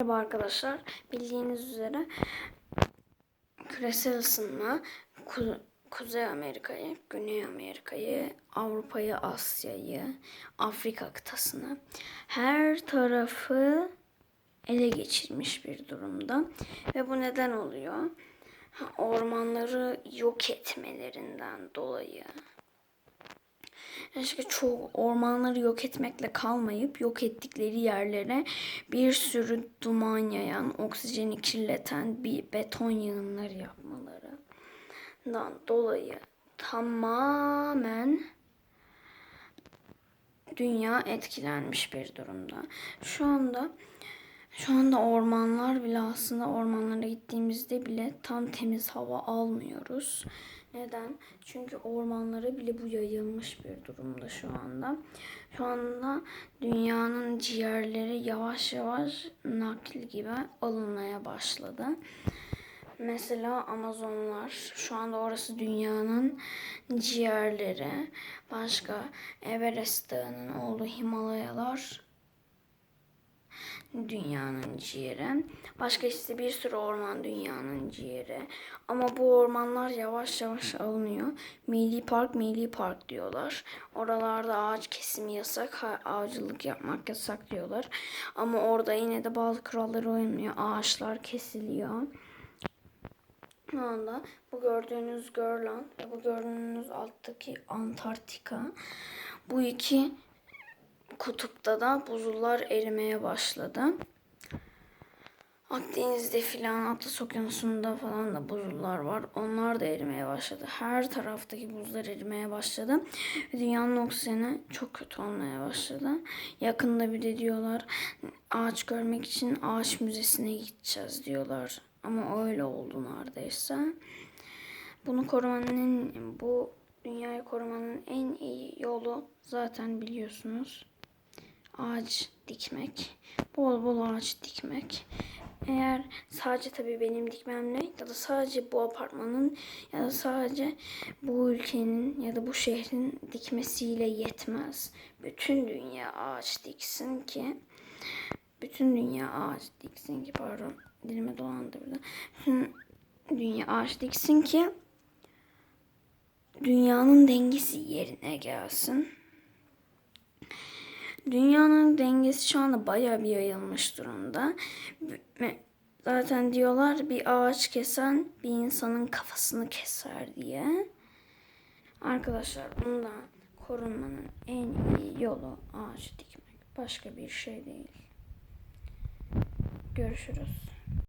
Merhaba arkadaşlar. Bildiğiniz üzere küresel ısınma Ku- Kuzey Amerika'yı, Güney Amerika'yı, Avrupa'yı, Asya'yı, Afrika kıtasını her tarafı ele geçirmiş bir durumda. Ve bu neden oluyor? Ormanları yok etmelerinden dolayı. Keşke çok ormanları yok etmekle kalmayıp yok ettikleri yerlere bir sürü duman yayan, oksijeni kirleten bir beton yığınları yapmalarından dolayı tamamen dünya etkilenmiş bir durumda. Şu anda şu anda ormanlar bile aslında ormanlara gittiğimizde bile tam temiz hava almıyoruz. Neden? Çünkü ormanlara bile bu yayılmış bir durumda şu anda. Şu anda dünyanın ciğerleri yavaş yavaş nakil gibi alınmaya başladı. Mesela Amazonlar, şu anda orası dünyanın ciğerleri. Başka Everest Dağı'nın olduğu Himalayalar dünyanın ciğeri. Başka işte bir sürü orman dünyanın ciğeri. Ama bu ormanlar yavaş yavaş alınıyor. Milli park, milli park diyorlar. Oralarda ağaç kesimi yasak, avcılık yapmak yasak diyorlar. Ama orada yine de bazı kurallara uymuyor. Ağaçlar kesiliyor. Şu anda bu gördüğünüz Grönland ve bu gördüğünüz alttaki Antarktika. Bu iki kutupta da buzullar erimeye başladı. Akdeniz'de filan Atlas Okyanusu'nda falan da buzullar var. Onlar da erimeye başladı. Her taraftaki buzlar erimeye başladı. Dünyanın oksijeni çok kötü olmaya başladı. Yakında bir de diyorlar ağaç görmek için ağaç müzesine gideceğiz diyorlar. Ama öyle oldu neredeyse. Bunu korumanın bu dünyayı korumanın en iyi yolu zaten biliyorsunuz ağaç dikmek. Bol bol ağaç dikmek. Eğer sadece tabii benim dikmemle ya da sadece bu apartmanın ya da sadece bu ülkenin ya da bu şehrin dikmesiyle yetmez. Bütün dünya ağaç diksin ki bütün dünya ağaç diksin ki pardon dilime dolandı burada. Bütün dünya ağaç diksin ki dünyanın dengesi yerine gelsin. Dünyanın dengesi şu anda bayağı bir yayılmış durumda. Zaten diyorlar bir ağaç kesen bir insanın kafasını keser diye. Arkadaşlar bundan korunmanın en iyi yolu ağaç dikmek. Başka bir şey değil. Görüşürüz.